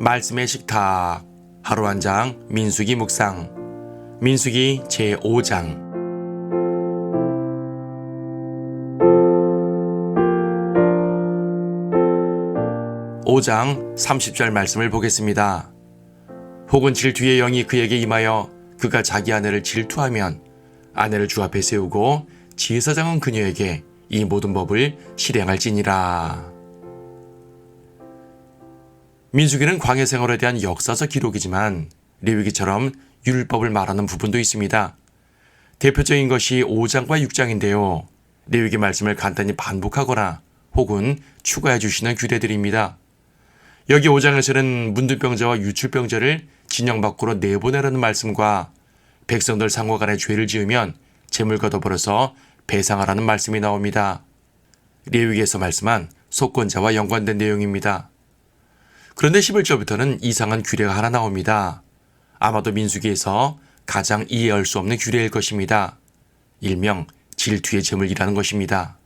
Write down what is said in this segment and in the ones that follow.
말씀의 식탁 하루 한 장 민수기 묵상 민수기 제5장 5장 30절 말씀을 보겠습니다. 혹은 질투의 영이 그에게 임하여 그가 자기 아내를 질투하면 아내를 주 앞에 세우고 지혜사장은 그녀에게 이 모든 법을 실행할지니라. 민수기는 광해 생활에 대한 역사적 기록이지만 레위기처럼 율법을 말하는 부분도 있습니다. 대표적인 것이 5장과 6장인데요. 레위기 말씀을 간단히 반복하거나 혹은 추가해 주시는 규례들입니다. 여기 5장에서는 문둥병자와 유출병자를 진영 밖으로 내보내라는 말씀과 백성들 상호 간에 죄를 지으면 재물과 더불어서 배상하라는 말씀이 나옵니다. 레위기에서 말씀한 속건자와 연관된 내용입니다. 그런데 11절부터는 이상한 규례가 하나 나옵니다. 아마도 민수기에서 가장 이해할 수 없는 규례일 것입니다. 일명 질투의 제물이라는 것입니다.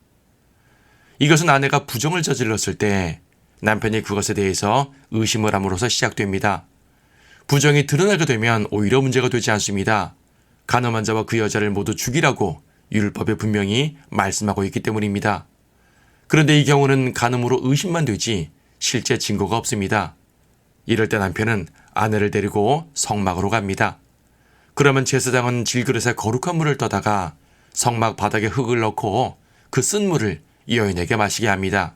이것은 아내가 부정을 저질렀을 때 남편이 그것에 대해서 의심을 함으로써 시작됩니다. 부정이 드러나게 되면 오히려 문제가 되지 않습니다. 가늠한 자와 그 여자를 모두 죽이라고 율법에 분명히 말씀하고 있기 때문입니다. 그런데 이 경우는 간음으로 의심만 되지 실제 증거가 없습니다. 이럴 때 남편은 아내를 데리고 성막으로 갑니다. 그러면 제사장은 질그릇에 거룩한 물을 떠다가 성막 바닥에 흙을 넣고 그 쓴 물을 여인에게 마시게 합니다.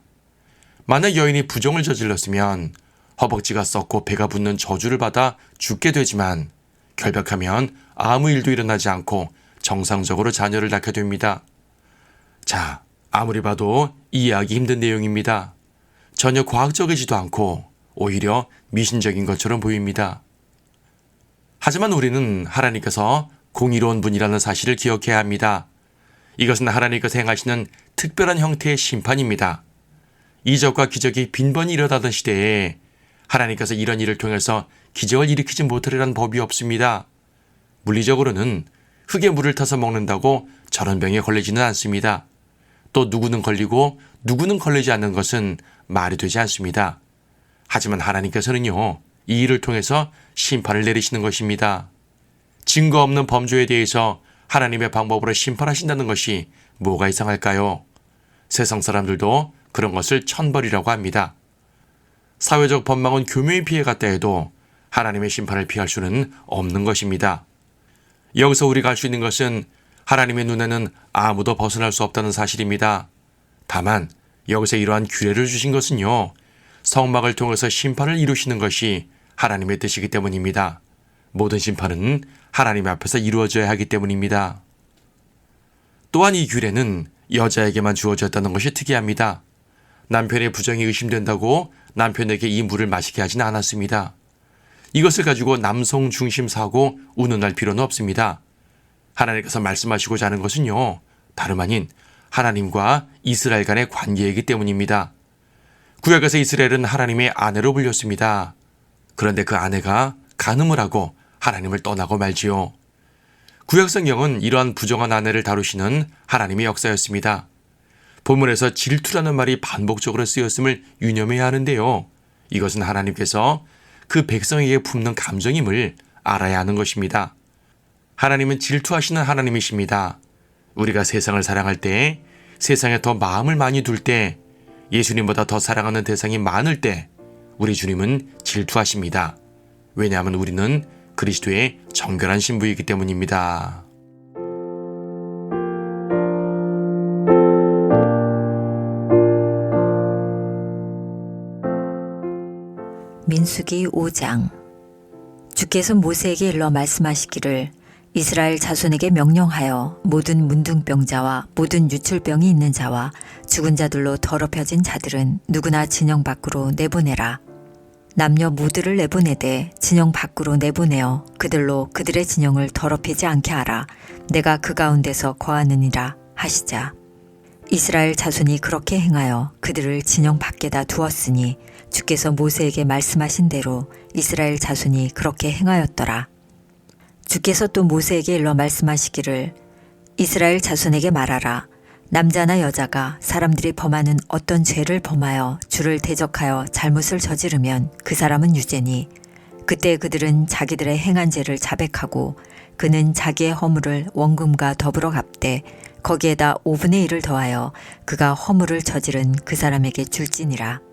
만약 여인이 부정을 저질렀으면 허벅지가 썩고 배가 붓는 저주를 받아 죽게 되지만 결백하면 아무 일도 일어나지 않고 정상적으로 자녀를 낳게 됩니다. 자, 아무리 봐도 이해하기 힘든 내용입니다. 전혀 과학적이지도 않고 오히려 미신적인 것처럼 보입니다. 하지만 우리는 하나님께서 공의로운 분이라는 사실을 기억해야 합니다. 이것은 하나님께서 행하시는 특별한 형태의 심판입니다. 이적과 기적이 빈번히 일어나던 시대에 하나님께서 이런 일을 통해서 기적을 일으키지 못하리란 법이 없습니다. 물리적으로는 흙에 물을 타서 먹는다고 저런 병에 걸리지는 않습니다. 또 누구는 걸리고 누구는 걸리지 않는 것은 말이 되지 않습니다. 하지만 하나님께서는요, 이 일을 통해서 심판을 내리시는 것입니다. 증거 없는 범죄에 대해서 하나님의 방법으로 심판하신다는 것이 뭐가 이상할까요? 세상 사람들도 그런 것을 천벌이라고 합니다. 사회적 법망은 교묘히 피해갔다 해도 하나님의 심판을 피할 수는 없는 것입니다. 여기서 우리가 알수 있는 것은 하나님의 눈에는 아무도 벗어날 수 없다는 사실입니다. 다만 여기서 이러한 규례를 주신 것은요. 성막을 통해서 심판을 이루시는 것이 하나님의 뜻이기 때문입니다. 모든 심판은 하나님 앞에서 이루어져야 하기 때문입니다. 또한 이 규례는 여자에게만 주어졌다는 것이 특이합니다. 남편의 부정이 의심된다고 남편에게 이 물을 마시게 하진 않았습니다. 이것을 가지고 남성 중심 사고 운운할 필요는 없습니다. 하나님께서 말씀하시고자 하는 것은요, 다름 아닌 하나님과 이스라엘 간의 관계이기 때문입니다. 구약에서 이스라엘은 하나님의 아내로 불렸습니다. 그런데 그 아내가 간음을 하고 하나님을 떠나고 말지요. 구약 성경은 이러한 부정한 아내를 다루시는 하나님의 역사였습니다. 본문에서 질투라는 말이 반복적으로 쓰였음을 유념해야 하는데요. 이것은 하나님께서 그 백성에게 품는 감정임을 알아야 하는 것입니다. 하나님은 질투하시는 하나님이십니다. 우리가 세상을 사랑할 때, 세상에 더 마음을 많이 둘 때, 예수님보다 더 사랑하는 대상이 많을 때, 우리 주님은 질투하십니다. 왜냐하면 우리는 그리스도의 정결한 신부이기 때문입니다. 민수기 5장 주께서 모세에게 일러 말씀하시기를 이스라엘 자손에게 명령하여 모든 문둥병자와 모든 유출병이 있는 자와 죽은 자들로 더럽혀진 자들은 누구나 진영 밖으로 내보내라. 남녀 모두를 내보내되 진영 밖으로 내보내어 그들로 그들의 진영을 더럽히지 않게 하라. 내가 그 가운데서 거하느니라 하시자. 이스라엘 자손이 그렇게 행하여 그들을 진영 밖에다 두었으니 주께서 모세에게 말씀하신 대로 이스라엘 자손이 그렇게 행하였더라. 주께서 또 모세에게 일러 말씀하시기를 이스라엘 자손에게 말하라. 남자나 여자가 사람들이 범하는 어떤 죄를 범하여 주를 대적하여 잘못을 저지르면 그 사람은 유죄니 그때 그들은 자기들의 행한 죄를 자백하고 그는 자기의 허물을 원금과 더불어 갚되 거기에다 5분의 1을 더하여 그가 허물을 저지른 그 사람에게 줄지니라.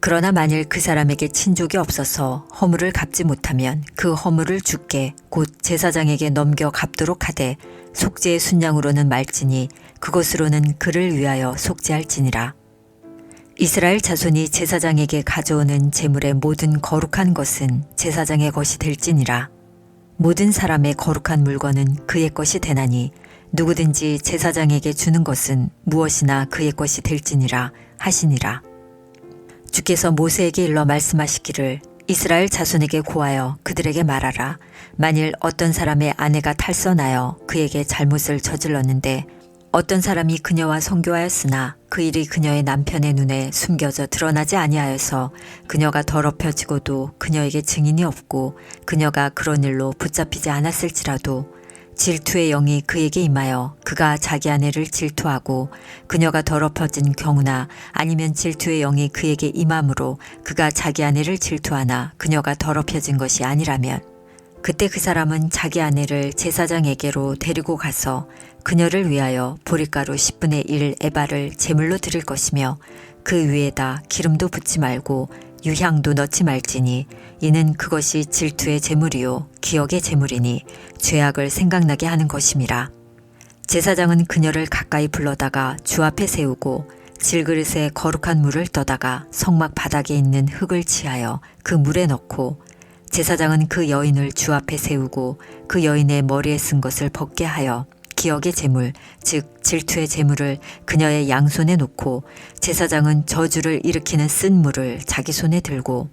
그러나 만일 그 사람에게 친족이 없어서 허물을 갚지 못하면 그 허물을 주께 곧 제사장에게 넘겨 갚도록 하되 속죄의 순양으로는 말지니 그것으로는 그를 위하여 속죄할지니라. 이스라엘 자손이 제사장에게 가져오는 제물의 모든 거룩한 것은 제사장의 것이 될지니라. 모든 사람의 거룩한 물건은 그의 것이 되나니 누구든지 제사장에게 주는 것은 무엇이나 그의 것이 될지니라 하시니라. 주께서 모세에게 일러 말씀하시기를 이스라엘 자손에게 고하여 그들에게 말하라. 만일 어떤 사람의 아내가 탈선하여 그에게 잘못을 저질렀는데 어떤 사람이 그녀와 성교하였으나 그 일이 그녀의 남편의 눈에 숨겨져 드러나지 아니하여서 그녀가 더럽혀지고도 그녀에게 증인이 없고 그녀가 그런 일로 붙잡히지 않았을지라도 질투의 영이 그에게 임하여 그가 자기 아내를 질투하고 그녀가 더럽혀진 경우나 아니면 질투의 영이 그에게 임함으로 그가 자기 아내를 질투하나 그녀가 더럽혀진 것이 아니라면 그때 그 사람은 자기 아내를 제사장에게로 데리고 가서 그녀를 위하여 보리가루 10분의 1 에바를 제물로 드릴 것이며 그 위에다 기름도 붓지 말고 유향도 넣지 말지니 이는 그것이 질투의 제물이요 기억의 제물이니 죄악을 생각나게 하는 것임이라. 제사장은 그녀를 가까이 불러다가 주 앞에 세우고 질그릇에 거룩한 물을 떠다가 성막 바닥에 있는 흙을 치하여 그 물에 넣고 제사장은 그 여인을 주 앞에 세우고 그 여인의 머리에 쓴 것을 벗게 하여 기억의 제물, 즉 질투의 제물을 그녀의 양손에 놓고 제사장은 저주를 일으키는 쓴 물을 자기 손에 들고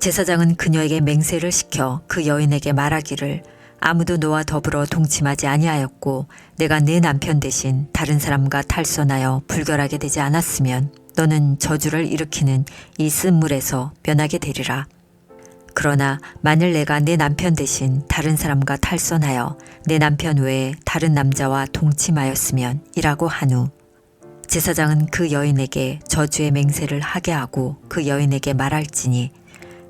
제사장은 그녀에게 맹세를 시켜 그 여인에게 말하기를 아무도 너와 더불어 동침하지 아니하였고 내가 내 남편 대신 다른 사람과 탈선하여 불결하게 되지 않았으면 너는 저주를 일으키는 이 쓴 물에서 면하게 되리라. 그러나 만일 내가 내 남편 대신 다른 사람과 탈선하여 내 남편 외에 다른 남자와 동침하였으면 이라고 한 후 제사장은 그 여인에게 저주의 맹세를 하게 하고 그 여인에게 말할지니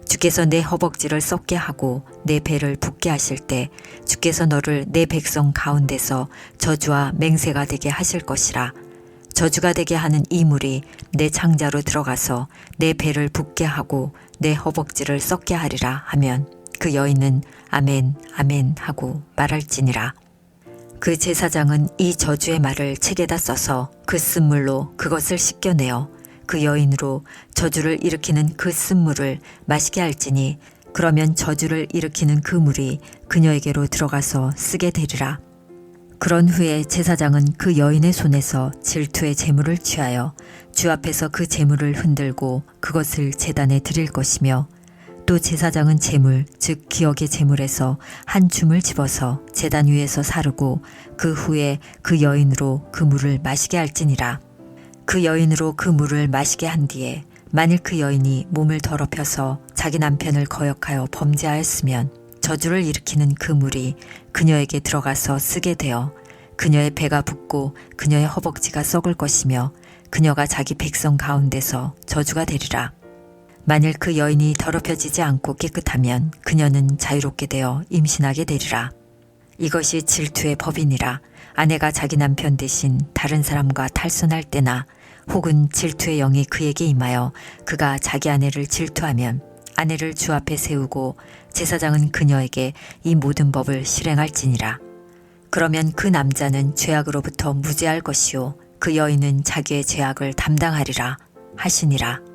주께서 내 허벅지를 썩게 하고 내 배를 붓게 하실 때 주께서 너를 내 백성 가운데서 저주와 맹세가 되게 하실 것이라. 저주가 되게 하는 이 물이 내 창자로 들어가서 내 배를 붓게 하고 내 허벅지를 썩게 하리라 하면 그 여인은 아멘 아멘 하고 말할지니라 그 제사장은 이 저주의 말을 책에다 써서 그 쓴물로 그것을 씻겨내어 그 여인으로 저주를 일으키는 그 쓴물을 마시게 할지니 그러면 저주를 일으키는 그 물이 그녀에게로 들어가서 쓰게 되리라. 그런 후에 제사장은 그 여인의 손에서 질투의 제물을 취하여 주 앞에서 그 제물을 흔들고 그것을 제단에 드릴 것이며 또 제사장은 제물 즉 기억의 제물에서 한 줌을 집어서 제단 위에서 사르고 그 후에 그 여인으로 그 물을 마시게 할지니라 그 여인으로 그 물을 마시게 한 뒤에 만일 그 여인이 몸을 더럽혀서 자기 남편을 거역하여 범죄하였으면 저주를 일으키는 그 물이 그녀에게 들어가서 쓰게 되어 그녀의 배가 붓고 그녀의 허벅지가 썩을 것이며 그녀가 자기 백성 가운데서 저주가 되리라. 만일 그 여인이 더럽혀지지 않고 깨끗하면 그녀는 자유롭게 되어 임신하게 되리라. 이것이 질투의 법이니라. 아내가 자기 남편 대신 다른 사람과 탈선할 때나 혹은 질투의 영이 그에게 임하여 그가 자기 아내를 질투하면 아내를 주 앞에 세우고 제사장은 그녀에게 이 모든 법을 실행할지니라. 그러면 그 남자는 죄악으로부터 무죄할 것이요 그 여인은 자기의 죄악을 담당하리라 하시니라.